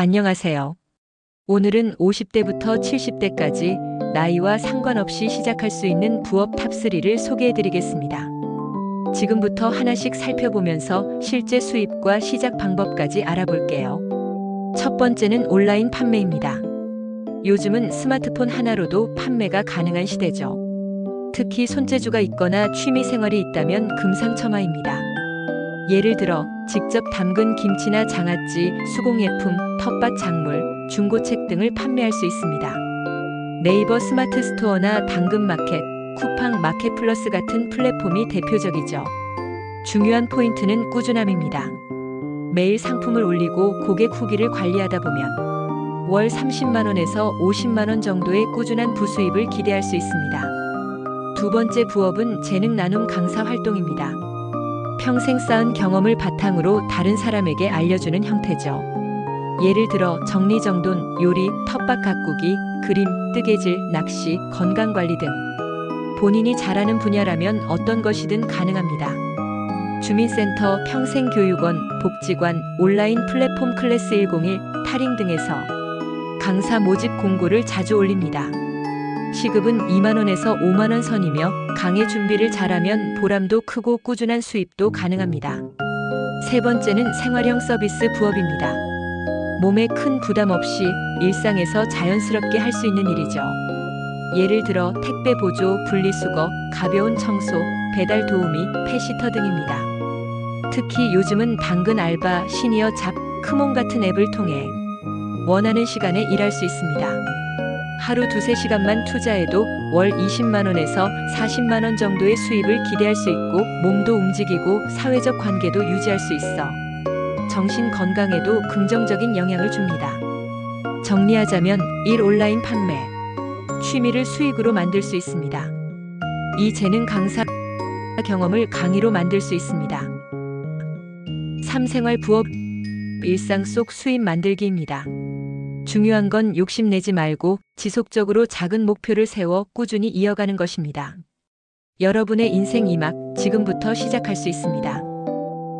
안녕하세요. 오늘은 50대부터 70대까지 나이와 상관없이 시작할 수 있는 부업 탑3를 소개해 드리겠습니다. 지금부터 하나씩 살펴보면서 실제 수입과 시작 방법까지 알아볼게요. 첫 번째는 온라인 판매입니다. 요즘은 스마트폰 하나로도 판매가 가능한 시대죠. 특히 손재주가 있거나 취미 생활이 있다면 금상첨화입니다. 예를 들어 직접 담근 김치나 장아찌, 수공예품, 텃밭 작물, 중고책 등을 판매할 수 있습니다. 네이버 스마트 스토어나 당근마켓, 쿠팡 마켓플러스 같은 플랫폼이 대표적이죠. 중요한 포인트는 꾸준함입니다. 매일 상품을 올리고 고객 후기를 관리하다 보면 월 30만원에서 50만원 정도의 꾸준한 부수입을 기대할 수 있습니다. 두 번째 부업은 재능 나눔 강사 활동입니다. 평생 쌓은 경험을 바탕으로 다른 사람에게 알려주는 형태죠. 예를 들어 정리정돈, 요리, 텃밭 가꾸기, 그림, 뜨개질, 낚시, 건강관리 등 본인이 잘하는 분야라면 어떤 것이든 가능합니다. 주민센터, 평생교육원, 복지관, 온라인 플랫폼 클래스 101, 타링 등에서 강사 모집 공고를 자주 올립니다. 시급은 2만원에서 5만원 선이며 강의 준비를 잘하면 보람도 크고 꾸준한 수입도 가능합니다. 세 번째는 생활형 서비스 부업입니다. 몸에 큰 부담 없이 일상에서 자연스럽게 할 수 있는 일이죠. 예를 들어 택배 보조, 분리수거, 가벼운 청소, 배달 도우미, 펫시터 등입니다. 특히 요즘은 당근 알바, 시니어 잡, 크몬 같은 앱을 통해 원하는 시간에 일할 수 있습니다. 하루 두세 시간만 투자해도 월 20만원에서 40만원 정도의 수입을 기대할 수 있고 몸도 움직이고 사회적 관계도 유지할 수 있어 정신 건강에도 긍정적인 영향을 줍니다. 정리하자면 1. 온라인 판매 취미를 수익으로 만들 수 있습니다. 2. 재능 강사 경험을 강의로 만들 수 있습니다. 3. 생활 부업 일상 속 수입 만들기입니다. 중요한 건 욕심내지 말고 지속적으로 작은 목표를 세워 꾸준히 이어가는 것입니다. 여러분의 인생 2막 지금부터 시작할 수 있습니다.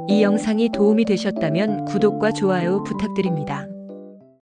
이 영상이 도움이 되셨다면 구독과 좋아요 부탁드립니다.